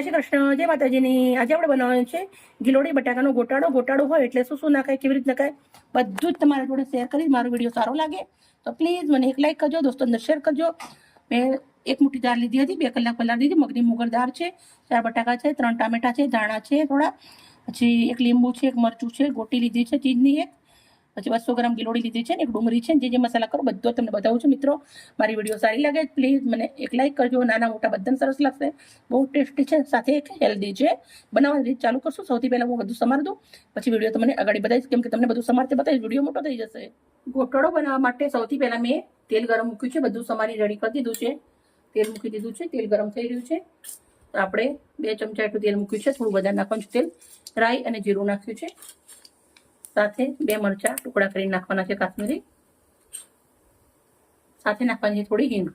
જય શ્રી કૃષ્ણ, જય માતાજીની. આજે આપણે બનાવવાનું છે ગિલોડી બટાકાનો ગોટાળો. ગોટાળો હોય એટલે શું શું નાખાય, કેવી રીતે નાખાય બધું જ તમારા જોડે શેર કરીશ. મારો વીડિયો સારો લાગે તો પ્લીઝ મને એક લાઇક કરજો, દોસ્તો અંદર શેર કરજો. મેં એક મુઠ્ઠી દાળ લીધી હતી, બે કલાક પહેલાં લીધી મગની મુગર દાળ છે, ચાર બટાકા છે, ત્રણ ટામેટા છે, ધાણા છે થોડા. પછી એક લીંબુ છે, એક મરચું છે, ગોટી લીધી છે ચીજની એક. પછી બસો ગ્રામ ગિલોડી લીધી છે ને, એક ડુંગળી છે જે જે મસાલા કરો, બધો તમને બતાવું છું મિત્રો. મારી વીડિયો સારી લાગે પ્લીઝ મને એક લાઇક કરજો. નાના મોટા બધાને સરસ લાગશે. બહુ ટેસ્ટી છે, સાથે એક હેલ્ધી છે. બનાવવાની રીત ચાલુ કરશું. સૌથી પહેલાં હું બધું સમાર દઉં. પછી વીડિયો તમને આગળ બતાવીશ. કેમ કે તમને બધું સમારતે બતાવીશ, વીડિયો મોટો થઈ જશે. ગોટોળો બનાવવા માટે સૌથી પહેલાં મેં તેલ ગરમ મૂક્યું છે. બધું સમારી રેડી કરી દીધું છે. તેલ મૂકી દીધું છે. તેલ ગરમ થઈ રહ્યું છે. આપણે બે ચમચા એટલું તેલ મૂક્યું છે. થોડું વધારે નાખવાનું છે તેલ. રાઈ અને જીરું નાખ્યું છે. સાથે બે મરચા ટુકડા કરીને નાખવાના છે કાશ્મીરી. સાથે નાખવાની છે થોડી હિંગ.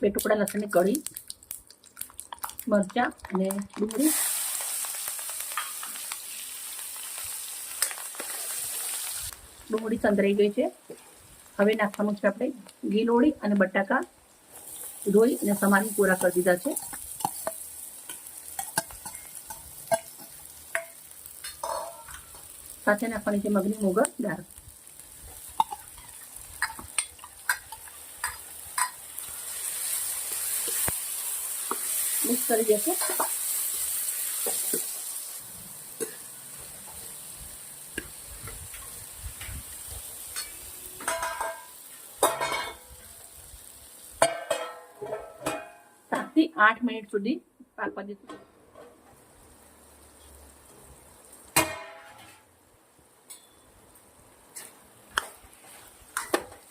બે ટુકડા લસણની કળી, મરચા અને ડુંગળી. ડુંગળી સંતરાઈ ગઈ છે. હવે નાખવાનું છે આપણે ગીલોળી અને બટાકા ધોઈ અને સમારી પૂરા કરી દીધા છે. સાથે નાખવાની છે મગની મોગર દાળ. મિક્સ કરી દેશે. સાતથી આઠ મિનિટ સુધી પાકવા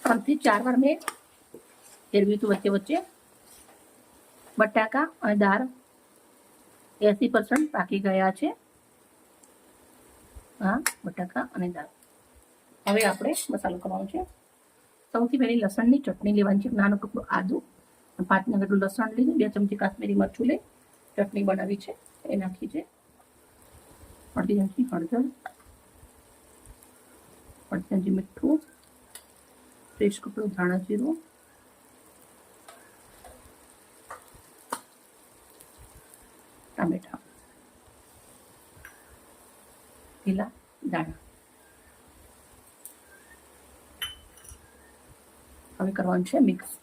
દઈશું ત્રણથી ચાર વાર મેં ફેરવ્યું હતું વચ્ચે વચ્ચે. બટાકા અને દાળ એસી પર્સન્ટ પાકી ગયા છે. હા, બટાકા અને દાળ. હવે આપણે મસાલો કરવાનો છે. સૌથી પહેલી લસણની ચટણી લેવાની છે. નાનો ટુકડો આદુ પાંચ નગરનું લસણ લીધું બે ચમચી કાશ્મીરી મરચું લઈ ચટણી બનાવી છે. એ નાખી છે. અડધી ચમચી હળદર અડધી ચમચી મીઠું કપડું ધાણા જીરું ટામેટા લીલા દાણા હવે કરવાનું છે મિક્સ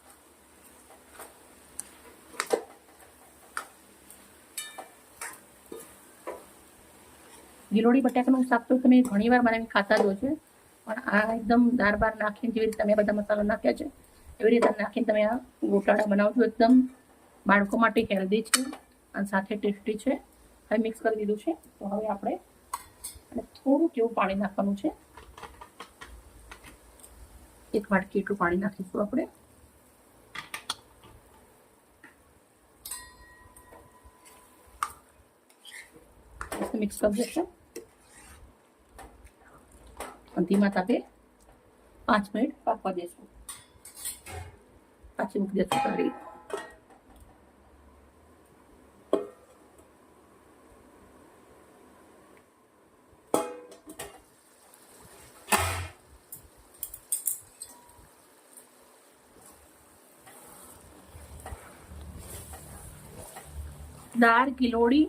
ગીલોડી બટાકાનું શાક તો તમે ઘણી વાર બનાવી ખાતા જ છો પણ આ એકદમ દાળ બાર નાખીને જેવી રીતે તમે બધા મસાલા નાખ્યા છે, એવી રીતે નાખીને તમે આ ગોટાળા બનાવજો એકદમ. બાળકો માટે હેલ્ધી છે અને સાથે ટેસ્ટી છે. હવે મિક્સ કરી દીધું છે. તો હવે આપણે થોડુંક એવું પાણી નાખવાનું છે. એક વાટકી એટલું પાણી નાખીશું આપણે. મિક્સ કરી ધીમા તાપે પાંચ મિનિટ પાકવા દેશું પાછી મૂકી દેશું કાઢી દાળ ગિલોડી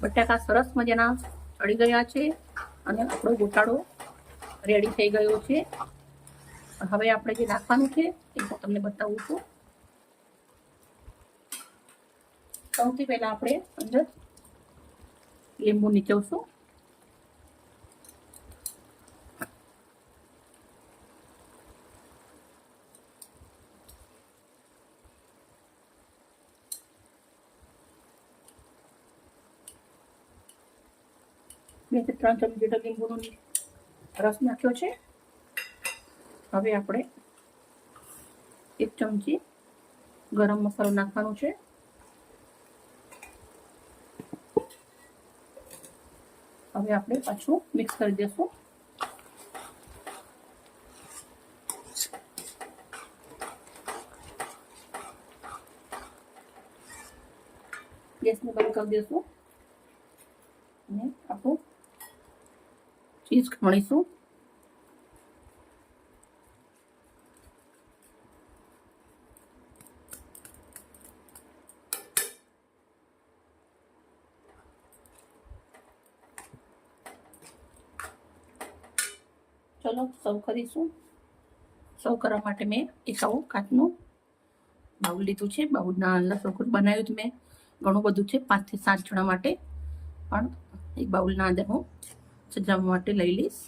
બટાકા સરસ મજાના ચડી ગયા છે. અને આપણો ગોટાળો રેડી થઈ ગયો છે. હવે આપણે જે નાખવાનું છે, એ તમને બતાવું છું. સૌથી પહેલા આપણે અંદર લીંબુ નીચવશું. બે ત્રણ ચમચી જેટલો લીંબુનો રસ નાખ્યો છે. હવે આપણે એક ચમચી ગરમ મસાલો નાખવાનો છે. હવે આપણે પાછું મિક્સ કરી દઈશું ગેસને બંધ કરી દઈશું ચીઝ ખમણીશું ચલો સૌ કરીશું. સૌ કરવા માટે મેં એ સૌ કાચનું બાઉલ લીધું છે. બાઉલના અંદર સર્વ બનાવ્યું હતું મેં. ઘણું બધું છે પાંચથી સાત જણા માટે. પણ એક બાઉલના અંદર હું સજાવવા માટે લઈ લઈશ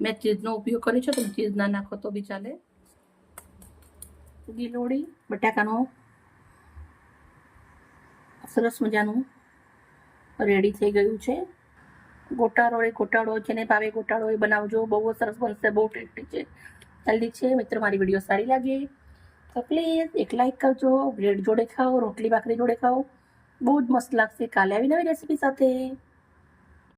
મેં ચીઝનો ઉપયોગ કર્યો છે, તમે ચીઝ ના નાખો તો બી ચાલે. ગીલોડી, બટાકાનો. સરસ મજાનું રેડી થઈ ગયું છે. ગોટાળો એ ગોટાળો જેને ભાવે ગોટાળો એ બનાવજો. બહુ સરસ બનશે, બહુ ટેસ્ટી છે. જલ્દી છે. મિત્રો, મારી વીડિયો સારી લાગે. તો પ્લીઝ એક લાઈક કરજો બ્રેડ જોડે ખાઓ, રોટલી ભાખરી જોડે ખાઓ. બહુ જ મસ્ત લાગશે. કાલે આવી નવી રેસીપી સાથે.